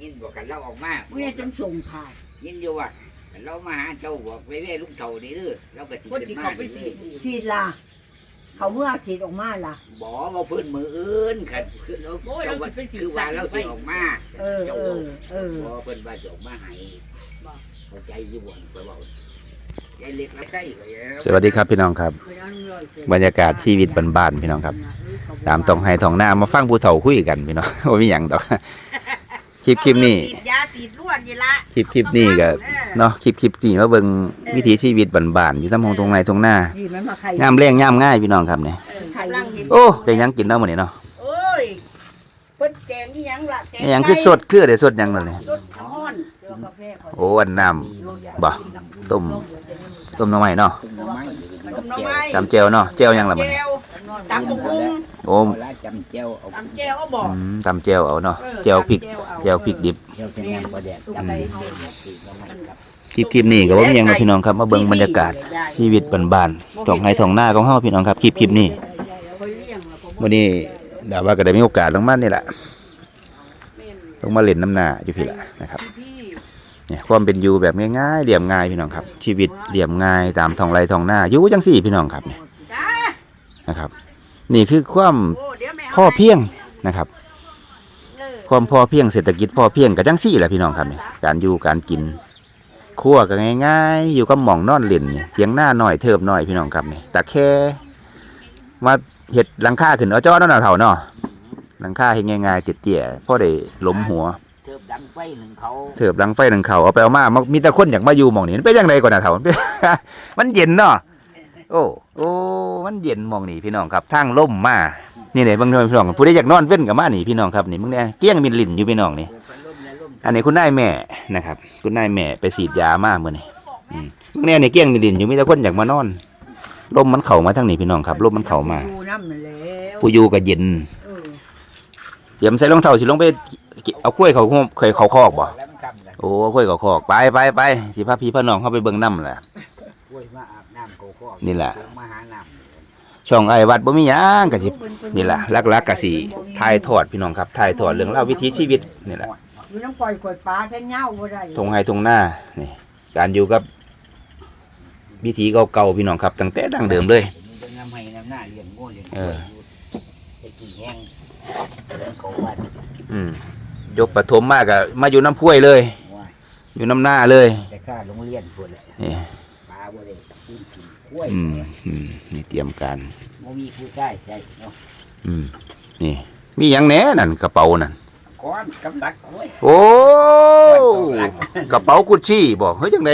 ยินบอกกันเราออกมาเมื่อจนส่งผ่านยินอยู่ว่าเรามาหาเจ้าบอกไปเว้ลุงเท่านี่เด้อเราก็สิคนขึ้ที่นมาเขาไปสีดอีกสีดล่ะเขาเมื่อสีดออกมาล่ะบ่ว่าเพิ่นมืออื่นคันคือเราโอ้ยเราเราว่าสิไปสีดคือว่าสัตว์เราสิออกมาเออเออเออบ่เพิ่นว่าสิออกมาให้เข้าใจอยู่บ่ข่อยเว้าใจเล็กแล้วใกล้ก็อย่าสวัสดีครับพี่น้องครับ บรรยากาศชีวิตบ้านๆพี่น้องครับ ตามตองไห้ทองหน้ามาฟังผู้เฒ่าคุยกันพี่น้องว่ามีหยังดอก คลิปคลิปนี้สีดยาสีดล้วนนี่ละคลิปคลิปนี้ก็เนาะคลิปคลิปนี้มาเบิ่งวิถีชีวิตบ้านๆอยู่ตำหงตรงไหนตรงหน้านี่มันมาใครงามแรงงามง่ายพี่น้องครับเนี่ยเออกำลังเห็นโอ้ได้หยังกินแล้วมื้อนี้เนาะโอ้ยเพิ่นแกงนี่ยังล่ะแกงได้หยังคือสดคือได้สดหยังนั่นนี่สดฮ้อนโอ้อันน้ำบ่ต้มต้มหน่อไม้เนาะต้มหน่อไม้ต้มหน่อไม้จำแจ่วเนาะแจ่วหยังล่ะแจมื้อนี้ว ตำบักหุ่งโอ้เวลาจำแจ้วเอาตำแจวเอาบอกอืมตำแจ่วเอาเนาะเออแจ่วพริกตำเอาแจ่วพริกดิบแจ้วเป็นน้ำปลาแดกจำได้เฮาสิหน่อไม้ครับคลิปคลิปนี้ก็บ่มีหยังเนาะพี่น้องครับมาเบิ่งบรรยากาศชีวิตบ้านๆตองไห้ทองหน้าของเฮาพี่น้องครับคลิปคลิปนี้วันนี้ดาว่าก็ได้มีโอกาสลงมานี่แหละลงมาเล่นน้ำหนาอยู่พี่ละนะครับ เนี่ยความเป็นอยู่แบบง่ายๆเรียบง่ายพี่น้องครับ ชีวิตเรียบง่ายตามท้องไร่ท้องหน้าอยู่จังสี่พี่น้องครับเนี่ยจ้า นะครับ นี่คือความโอ้เดี๋ยวแม่าพ่อเพียงนะครับเออความพอเพียงเศรษฐกิจพอเพียงกับจังสี่แหละพี่น้องครับเนี่ยการอยู่การกินครัวก็ง่ายๆ อยู่กับหม่องนอนเล่นเนี่ยเทียงหน้าหน่อยเทิบหน่อยพี่น้องครับเนี่ยแต่แค่มาเห็ดหลังคาขึ้นเอาจ้อนั่นน่ะเถ่าเนาะหลังคาเห็นง่ายๆเตี้ยๆพอได้หล้มหัวเทิบดังไฟหนึ่งเขาเถิบหลังไฟหลังเขาเอาไปเอามามันมีแต่คนอยากมาอยู่หมองนี้มันเป็นยังไงก่อนนะเถ่ามันเย็นเนาะ โอ้โอ้มันเย็นหมองนี่พี่น้องครับทางล่มมานี่ไหนบางทีพี่น้องผู้ใดอยากนอนเว้นกับมานี่พี่น้องครับนี่มึงเนี่ยเกี้ยงมินลินอยู่พี่น้องนี่เปิดพัดลมและลมอันนี้คุณนายแม่นะครับ คุณนายแม่ไปฉีดยามาเมื่อนี่อืมมึงเนี่ยนี่เกี้ยงมินลินอยู่มีแต่คนอยากมานอนลมมันเข่ามาทางนี้พี่น้องครับลมมันเข่ามาดูน้ำมันแล้วผู้อยู่ก็เย็นเออเตรียมใส่รองเท้าสิลงไปเอากล้วยเขาเคยเขาคอกบ่แล้วมันกำกันโอ้กล้วยเขาคอกไปไปไปสิพาพี่พาน้องเข้าไปเบิ่งน้ำแหละ กล้วยมาอาบน้ำโกโก้นี่แหละมาหาน้ช่องไอ้วัดบ่มีหยังก็สินี่แหละลักๆก็สิถ่ายทอดพี่น้องครับถ่ายทอดเรื่องราววิถีชีวิตนี่แหละอยู่น้ำปล่อยกดปลาแค่เงาบ่ได้ทงไห้ทงหน้านี่ การอยู่กับวิถีเก่าๆพี่น้องครับตั้งแต่ดั้งเดิมเลยำผมจะนำให้น้ำหน้าเลี้ยงงูเลี้ยงเออไอ้กี่แห้งเลี้ยงเขาวันอืมยกปฐมมากอะมาอยู่น้ำพุ้ยเลยว่าอยู่น้ำหน้าเลยแต่ข้าโรงเรียนพูดเลยนี่ปลา บ่ได้กินกินกล้วยอืมอืมนี่เตรียมการบ่มีผู้ใช้ใช่เนาะอืมนี่ มีหยังแหน่นั่นกระเป๋านั่นก้อนกำลักกล้วยโอ้กระเป๋ากุชชี่บอกเฮ้ยจังได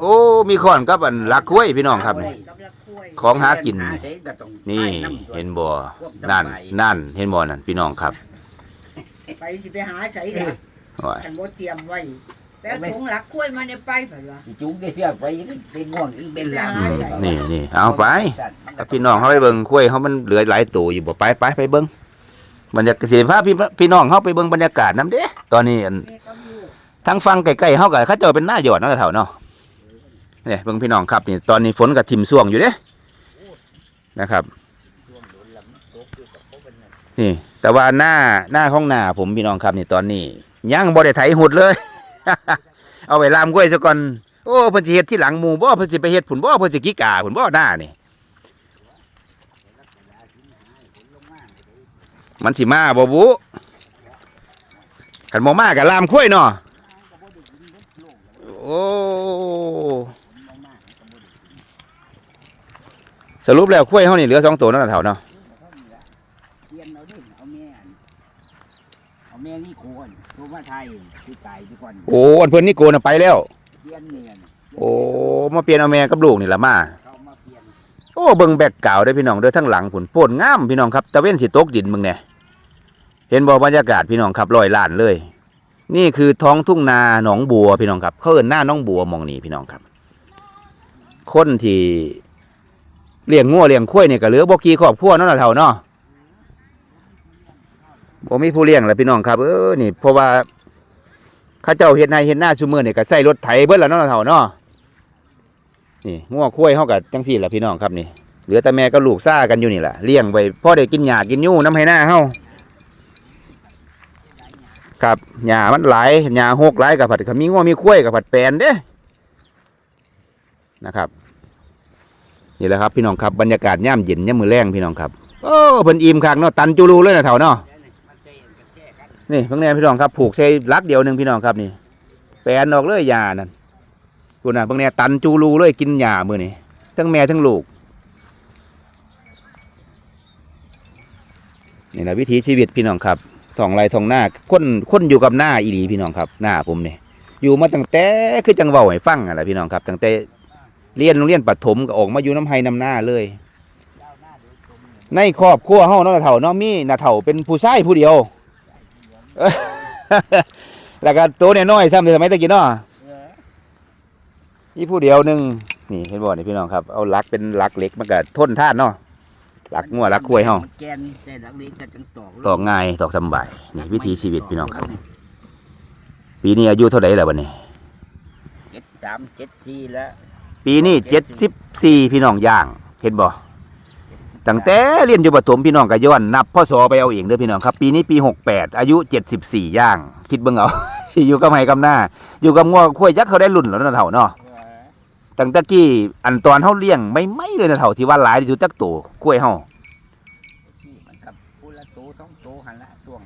โอ้ มีขอนกับอันลักกล้วยพี่น้องครับนี่ กับละกล้วย ของหากินหนี่เสก็ต้องนี่ให้ำตัว เห็นบ่นั่น นั่น เห็นบ่นั่นพี่น้องครับไปสิไปหาใส่ละโอ้ยฉันบ่เตรียมไว้ แล้วถุงหลักกล้วยมาเนี่ยไปเปล่าสิจุงได้เสียไปเป็นง่วงอีกเป็นหลังหาใส่นี่นี่เอาไปเอาพี่น้องเขาไปเบิ่งกล้วยเขามันเหลือหลายตัวอยู่บ่ไปไปไปเบิ่งบรรยากาศสิพาพี่พี่น้องเขาไปเบิ่งบรรยากาศนํเด้ตอนนี้อันแม่ก็อยู่ทางฟังไกลๆเขาก็เขาเจ้าเป็นหน้าหยอดเนาะแถวเนาะเนี่ยเบิ่งพี่น้องครับนี่ตอนนี้ฝนกับทิมส่วงอยู่เด้นะครับนี่แต่ว่าหน้าหน้าของหน้าผมพี่น้องครับนี่ตอนนี้ยังบ่ได้ไถหุดเลย เอาไว้ลามกล้วยซะก่อนโอ้เพิ่นสิเฮ็ดที่หลังหมู่บ่เพิ่นสิไปเฮ็ดผุนบ่เพิ่นสิกิกาผุนบ่หน้านี่มันสิมาบ่บุคันบ่มาก็ลามกล้วยเนาะโอ้สรุปแล้วกล้วยเฮานี่เหลือสองตัวนั่นน่ะเท่าเนาะ เรียนเอาดิเอาแม่นเอา แม่นี่โคนตัวมาไทยที่ตายทุกคนโอ้อันเพิ่นนี่โกนน่ะไปแล้วเรียนเนียนโอ้มาเปลี่ยนเอาแม่กับลูกนี่ละมา เขามาเปลี่ยนโอ้เบิ่งแบกกราวด์ได้อพี่น้องเด้อทั้งหลังผุนโพดงามพี่น้องครับตะเว้นสิตกดินมึงเนี่ยเห็นบ่บรรยากาศพี่น้องครับร้อยล้านเลย นี่คือท้องทุ่งนาหนองบัวพี่น้องครับเขาเอิ้นหน้าหน้องบัวหมองนี้พี่น้องครับ คนที่เลี้ยงงัวเลี้ยงควายนี่ก็เหลือบ่กี่ครอบครัวเนาะล่ะเฒ่าเนาะ บ่มีผู้เลี้ยงแล้วพี่น้องครับ เออนี่เพราะว่าเขาเจ้าเฮ็ดนาเฮ็ดหน้าซุมื้อนี่ยก็ใส่รถไถเบิดแล้วเนาะล่ะเฒ่าเนาะนี่งัวควายเฮากับจังซี่แหละพี่น้องครับนี่เหลือแต่แม่กับลูกซ่ากันอยู่นี่แหละเลี้ยงไว้พ่อได้กินหญ้ากินยู่น้ำให้หน้าเฮาครับหญ้ามันหลายหญ้าหกหลายกับผัดก็มีง้อมีคุ้ยกับผัดแปนเด้นะครับนี่แหละครับพี่น้องครับบรรยากาศย่ำเย็นย่ำมือแรงพี่น้องครับโอ้เพิ่นอิ่มคักเนาะตันจูรูเลยนะเถ่าเนาะ นี่เพิ่งแน่พี่น้องครับผูกใส่ลักเดียวหนึ่งพี่น้องครับนี่แปลนออกเลยหญ้านั่นกูนะเพิ่งแน่ตันจูรูเลยกินหญ้ามือนี้ทั้งแม่ทั้งลูกนี่แหละวิถีชีวิตพี่น้องครับทองไรทองหน้าคนค้นอยู่กับหน้าอีหลีพี่น้องครับหน้าผมเนี่ยอยู่มาตั้งแต่คือจังเว้าให้ฟังอะไรพี่น้องครับตั้งแต่เรียนโรงเรียนประถมก็ออกมาอยู่น้ำไห้น้ำหน้าเลย ในครอบครัวเฮาเนาะนาเฒ่าเนาะมีนาเฒ่าเป็นผู้ชายผู้เดียว แล้วก็ตัวน้อยๆซ้ำในสมัยตะกี้เนาะมีผู้เดียวหนึงนี่เห็นบ่นี่พี่น้องครับเอาหลักเป็นหลักเหล็กมันก็ทนทานเนาะหลักงัวหลักควายเฮาแกนใส่หลักเล็กก็จังตอกตอกง่ายตอกสำบายนี่วิถีชีวิตพี่น้องครับ ปีนี้อายุเท่าไหร่แล้วบัดนี้เจ็ดสามเจ็ดสี่แล้วปีนี้เจ็ดสิบสี่พี่น้องย่าง เห็นบ่ ตั้งแต่เรียนอยู่ประถมพี่น้องก็ย้อนนับพ่อสอไปเอาเองเด้อพี่น้องครับ ปีนี้ปีหกแปดอายุเจ็ดสิบสี่ย่าง คิดเบิ่งเอา สิอยู่กับไห้กับหน้า อยู่กับงัวคุ้ยยักษ์เขาได้รุ่นแล้วนะเถ่าเนาะตั้งแต่กี้อันตอนเฮาเลี้ยงไม่ไม่เลยนะเถ่าที่ว่าหลายที่สุดจักโตคุ้ยเฮาที่มันกับผู้ละโตสองโตหันละช่วง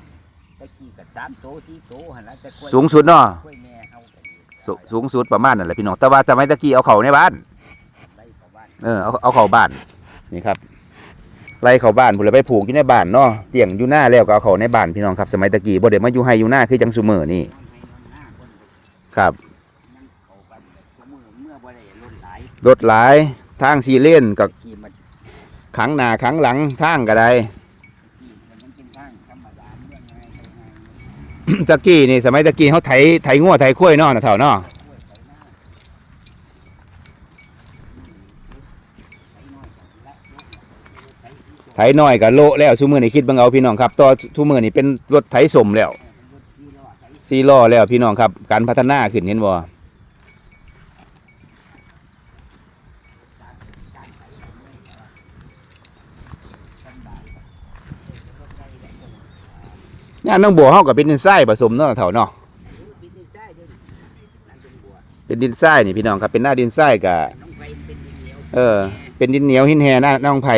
ตะกี้กับสามโตสี่โตหันละแต่กล้วยสูงสุดเนาะกล้วยแม่เฮาก็ดีสูสูงสุดประมาณนั่นแหละพี่น้องแต่ว่าสมัยตะกี้เอาเขาในบ้านไล่เข้าบ้านเออเอาเอาเข้าบ้านนี่ครับ ไล่เขาบ้านพุ่นแล้วไปผูกอยู่ในบ้านเนาะเตียงอยู่หน้าแล้วก็เอาเขาในบ้านพี่น้องครับ สมัยตะกี้บ่ได้มาอยู่ไฮอยู่หน้าคือจังซุมื้อนี่ครับนั่งเข้าบ้านแบบชั่วมือเมื่อบ่ได้ล้นหลายรถหลายทางสี่เลนกับกี่มันขังหน้าขังหลังทางก็ได้งเป็นทางธรรมดตะกี้นี่สมัยตะกี้เขาไถไถงัวไถข้วยเนาะนะเถ่าเนาะ กล้วยไปห น้าไปน้อยกับโลแล้วซุมือนี่คิดบิ่งเอาพี่น้องครับต่อทุมือนี่เป็นรถไถสมแล้วที่รอล้อแล้วพี่น้องครับ การพัฒนาขึ้นเห็นบ่ย่น้องบัวเฮาก็เป็นดินทรายผสมเนาะเถ่าเนาะบินได้ใช่ด้วยนั่นเป็นดินทรายนี่พี่น้องครับเป็นหน้าดินทรายกับเออ เป็นดินเหนียวหินแห่หน้าน้องไผ่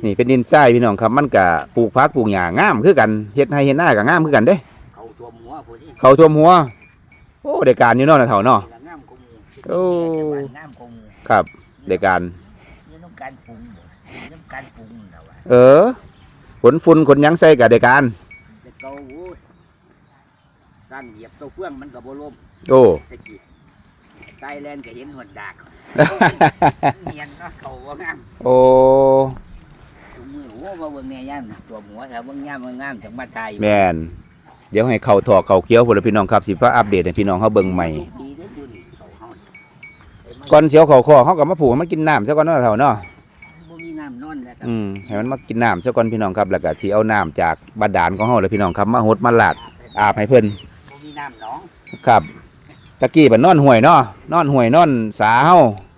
นใช่ด้วยนี่เป็นดินทรายพี่น้องครับมันก็ปลูกพักปลูกหญ้างามคือกันเฮ็ดให้เฮ็ดหน้าก็งามคือกันเด้ เขาท่วมหัวพอดีเขาท่วมหัว โอ้ได้การอยู่เนาะนะเฒ่าเนาะ ละงามกว่าหมูโอ้ งามกว่าหมูครับได้การ นี่ต้องการปรุงบ่นี่ต้องการปรุงนะวะเออขนฝุ่นขนหยังใส่ก็ได้การ แต่เก่าโอ้ยตั้งเหยียบเต้าเฟื่องมันก็บ่ล้มโอ้ ตะกี้ไตแลนด์ก็เห็นหดดาก เนียนเนาะเขาว่างามโอ้ตัว มือโอ้ว่าเบิ่งแน่ย่ำตัวหัวถ้าเบิ่งย่ำมันงามจังมาไทยแม่นเดี๋ยวให้เข้าถอกเข้าเคี้ยวพุ่นล่ะพี่น้องครับสิพาอัปเดตให้พี่น้องเฮาเบิ่งใหม่ดีเด้อดูนี่เขาเฮาก่อนเสียวเข้าคอเฮาก็มาผูกให้มันกินน้ำซะก่อนเนาะเฒ่าเนาะบ่มีน้ำนอนแล้วครับอืมให้มันมากินน้ำซะก่อนพี่น้องครับแล้วก็สิเอาน้ำจากบาดาลของเฮาเลยพี่น้องครับมาหดมาลาดอาบให้เพิ่นบ่มีน้ำหนองครับตะกี้บันนอนห่วยเนาะนอนห่วยนอนสาเฮา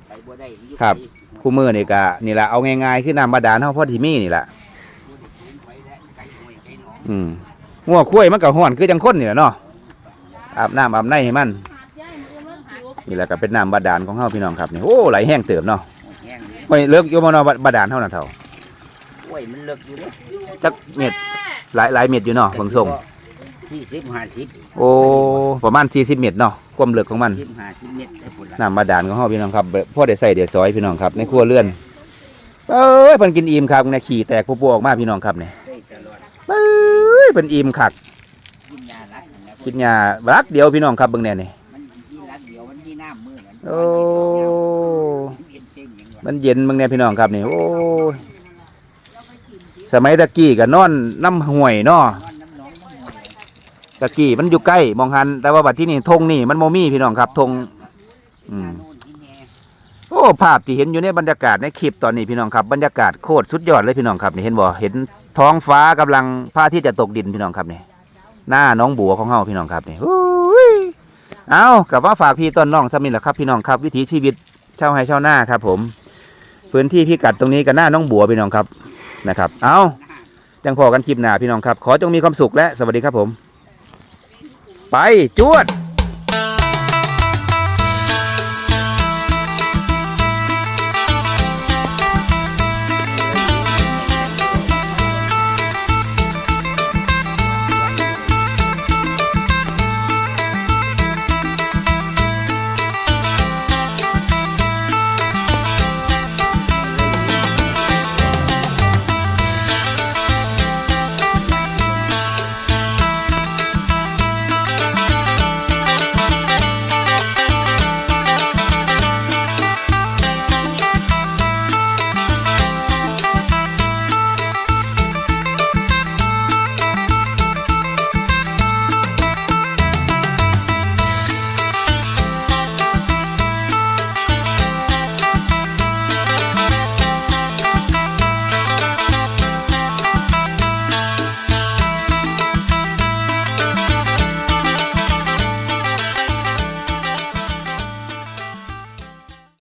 ไปบ่ได้อยู่ครับไป คู่มือนี่ก็นี่ละเอาง่ายๆคือน้ำบาดาลเฮาพอที่มีนี่ละบ่ได้สูงไปแล้วไกลห้วยไกลหนองอืมงัวคุ้ยมันก็ห้อนคือจังคนนี่แหละเนาะอาบน้ำอาบในให้มันนี่แหละก็เป็นน้ำบาดาลของเฮาพี่น้องครับนี่โอ้ไหลแห้งเติมเนาะแห้งเลยห้วยเลิกอยู่บ่เนาะบาดาลเฮาน่ะเฒ่าโอ้ยมันเลิกอยู่เด้อจักเม็ดหลายหลายเม็ดอยู่เนาะเบิ่งส่ง สี่สิบห้าสิบโอ้ประมาณ40เม็ดเนาะความลึกของมันสิบห้าสิบเมตรได้ผลละน้ำบาดาลของเฮาพี่น้องครับพ่อได้ใส่ได้ซอยพี่น้องครับในครัวเรือนเอ้ยเพิ่นกินอิ่มครับเนี่ยขี้แตกพวกๆออกมาพี่น้องครับเนี่ยได้ตลอดเอ้ยเป็นอิ่มคักกินยารักนะกินยารักเดียวพี่น้องครับเบิ่งแน่นี่มันมีรักเดียวมันมีน้ำมือนั่นโอ้มันเย็นเจ๊งอย่างวะมันเย็นเบิ่งแน่พี่น้องครับนี่โอ้ยสมัยตะกี้ก็นอนน้ำห้วยเนาะ ตะกี้มันอยู่ใกล้มองหันแต่ว่าบัดที่นี่ทงนี่มันโมมี่พี่น้องครับทงอืมโอ้ภาพที่เห็นอยู่ในบรรยากาศในคลิปตอนนี้พี่น้องครับบรรยากาศโคตรสุดยอดเลยพี่น้องครับนี่เห็นบ่เห็นท้องฟ้ากำลังพระอาที่จะตกดินพี่น้องครับนี่หน้าน้องบัวของเฮาพี่น้องครับนี่โอ้ยเอากลับมาฝากพี่ต้นน้องสมินแหละครับพี่น้องครับ วิถีชีวิตเช่าวไร่ชาวนาครับ ผม พื้นที่พิกัดตรงนี้ก็หน้าน้องบัวพี่น้องครับนะครับ เอาจังพอกันคลิปหน้าพี่น้องครับ ขอจงมีความสุขและสวัสดีครับผม ไปจวด